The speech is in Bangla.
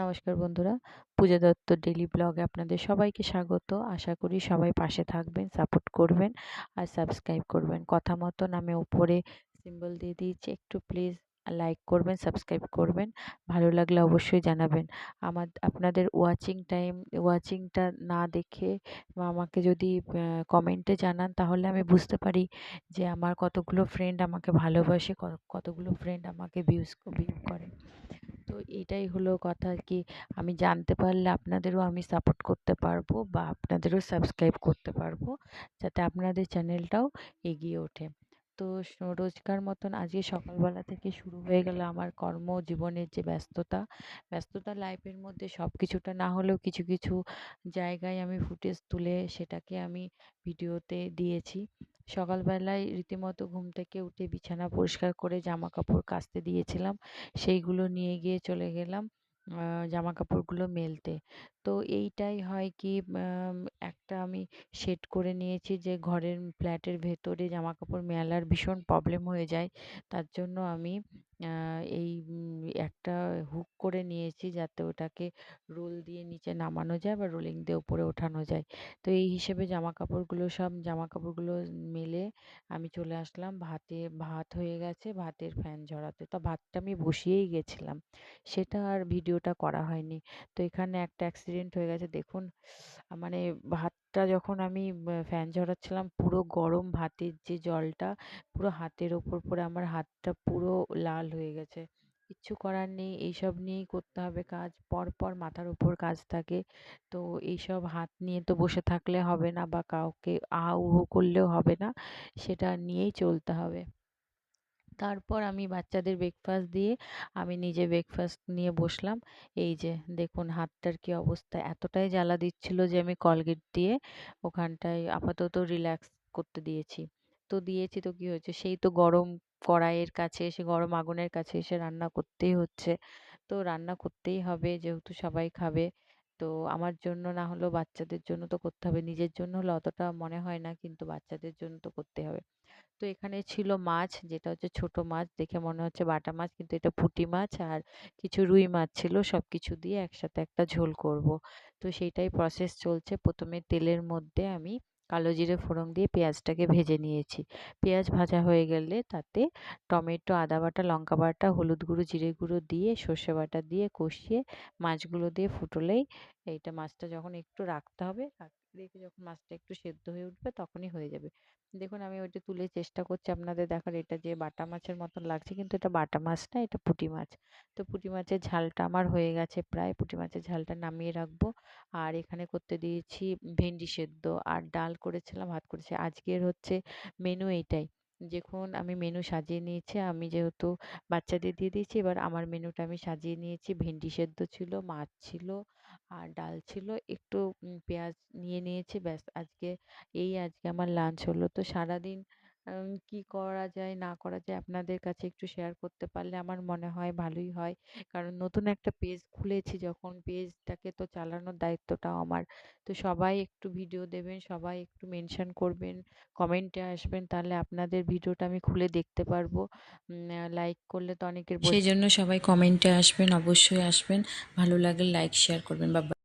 নমস্কার বন্ধুরা। পূজা দত্ত ডেলি ব্লগে আপনাদের সবাইকে স্বাগত। আশা করি সবাই পাশে থাকবেন, সাপোর্ট করবেন আর সাবস্ক্রাইব করবেন। কথা মতন আমি উপরে সিম্বল দিয়ে দিয়েছি, একটু প্লিজ লাইক করবেন, সাবস্ক্রাইব করবেন। ভালো লাগলে অবশ্যই জানাবেন। আমার, আপনাদের ওয়াচিং টাইম, ওয়াচিংটা না দেখে আমাকে যদি কমেন্টে জানান তাহলে আমি বুঝতে পারি যে আমার কতগুলো ফ্রেন্ড আমাকে ভালোবাসে কতগুলো ফ্রেন্ড আমাকে ভিউজ ভিউ করে। তো এটাই হলো কথা কি আমি জানতে পারলে আপনাদেরও আমি সাপোর্ট করতে পারব বা আপনাদেরও সাবস্ক্রাইব করতে পারব যাতে আপনাদের চ্যানেলটাও এগিয়ে ওঠে। তো রোজকার মতন আজকে সকালবেলা থেকে শুরু হয়ে গেল আমার কর্মজীবনের যে ব্যস্ততা ব্যস্ততা লাইফের মধ্যে সব কিছুটা না হলেও কিছু কিছু জায়গায় আমি ফুটেজ তুলে সেটাকে আমি ভিডিওতে দিয়েছি। সকালবেলায় রীতিমতো ঘুম থেকে উঠে বিছানা পরিষ্কার করে জামা কাপড় কাচতে দিয়েছিলাম। সেইগুলো নিয়ে গিয়ে চলে গেলাম জামা কাপড়গুলো মেলতে। তো এইটাই হয় কি একটা আমি সেট করে নিয়েছি যে ঘরের ফ্ল্যাটের ভেতরে জামা কাপড় মেলার ভীষণ প্রবলেম হয়ে যায়। তার জন্য আমি এই একটা হুক করে নিয়েছি যাতে ওটাকে রোল দিয়ে নিচে নামানো যায় বা রোলিং দিয়ে উপরে ওঠানো যায়। তো এই হিসেবে জামা কাপড়গুলো সব জামা কাপড়গুলো মেলে আমি চলে আসলাম। ভাতে, ভাত হয়ে গেছে, ভাতের ফ্যান ঝরাতে। তো ভাতটা আমি বসিয়েই গেছিলাম। সেটা আর ভিডিওটা করা হয়নি। তো এখানে একটা অ্যাক্সিডেন্ট হয়ে গেছে। দেখুন মানে ভাতটা যখন আমি ফ্যান ঝরাচ্ছিলাম, পুরো গরম ভাতের যে জলটা, পুরো হাতের ওপর পরে আমার হাতটা পুরো লাল হয়ে গেছে। কিচ্ছু করার নেই, এইসব নিয়েই করতে হবে কাজ। পর পর মাথার উপর কাজ থাকে। তো এইসব হাত নিয়ে তো বসে থাকলে হবে না বা কাউকে আহ উহু করলেও হবে না, সেটা নিয়েই চলতে হবে। তারপর আমি বাচ্চাদের ব্রেকফাস্ট দিয়ে আমি নিজে ব্রেকফাস্ট নিয়ে বসলাম। এই যে দেখুন হাতটার কি অবস্থা, এতটাই জ্বালা দিচ্ছিল যে আমি কলগেট দিয়ে ওখানটায় আপাতত রিল্যাক্স করতে দিয়েছি। তো দিয়েছি তো কি হয়েছে, সেই তো গরম কড়াইয়ের কাছে এসে, গরম আগুনের কাছে এসে রান্না করতেই হচ্ছে। তো রান্না করতেই হবে যেহেতু সবাই খাবে। তো আমার জন্য না হলেও বাচ্চাদের জন্য তো করতে হবে। নিজের জন্য হলে অতটা মনে হয় না কিন্তু বাচ্চাদের জন্য তো করতে হবে। তো এখানে ছিল মাছ, যেটা হচ্ছে ছোট মাছ, দেখে মনে হচ্ছে বাটা মাছ কিন্তু এটা পুঁটি মাছ আর কিছু রুই মাছ ছিল সব কিছু দিয়ে একসাথে একটা ঝোল করব। তো সেইটাই প্রসেস চলছে। প্রথমে তেলের মধ্যে আমি কালো জিরে ফোড়ন দিয়ে পেঁয়াজটাকে ভেজে নিয়েছি। পেঁয়াজ ভাজা হয়ে গেলে তাতে টমেটো, আদা বাটা, লঙ্কা বাটা, হলুদ গুঁড়ো, জিরে গুঁড়ো দিয়ে সর্ষে বাটা দিয়ে কষিয়ে মাছগুলো দিয়ে ফুটলেই এইটা মাছটা যখন একটু রাখতে হবে রেখে যখন মাছটা একটু সেদ্ধ হয়ে উঠবে তখনই হয়ে যাবে। দেখুন, আমি ওইটা তুলে চেষ্টা করছি আপনাদের দেখার এটা যে বাটা মাছের মতন লাগছে কিন্তু এটা বাটা মাছ না, এটা পুঁটি মাছ। তো পুঁটি মাছের ঝালটা আমার হয়ে গেছে প্রায়। পুঁটি মাছের ঝালটা নামিয়ে রাখব। আর এখানে করতে দিয়েছি ভেন্ডি সেদ্ধ। আর ডাল করেছিলাম, ভাত করেছি। আজকের হচ্ছে মেনু এইটাই। দেখুন, আমি মেনু সাজিয়ে নিয়েছি। আমি যেহেতু বাচ্চাদের দিয়ে দিয়েছি, এবার আমার মেনুটা আমি সাজিয়ে নিয়েছি। ভেন্ডি সেদ্ধ ছিল, মাছ ছিল আর ডাল ছিল, একটু পেঁয়াজ নিয়ে নিয়েছি, ব্যাস আজকে, এই আজকে আমার লাঞ্চ হলো। তো সারাদিন কি করা যায়, না করা যায় আপনাদের কাছে একটু শেয়ার করতে পারলে আমার মনে হয় ভালোই হয়। কারণ নতুন একটা পেজ খুলেছি যখন পেজটাকে তো চালানোর দায়িত্বটাও আমার। তো সবাই একটু ভিডিও দেবেন, সবাই একটু মেনশন করবেন কমেন্টে আসবেন, তাহলে আপনাদের ভিডিওটা আমি খুলে দেখতে পারব। লাইক করলে তো অনেকের সেই জন্য সবাই কমেন্টে আসবেন, অবশ্যই আসবেন। ভালো লাগলে লাইক শেয়ার করবেন বা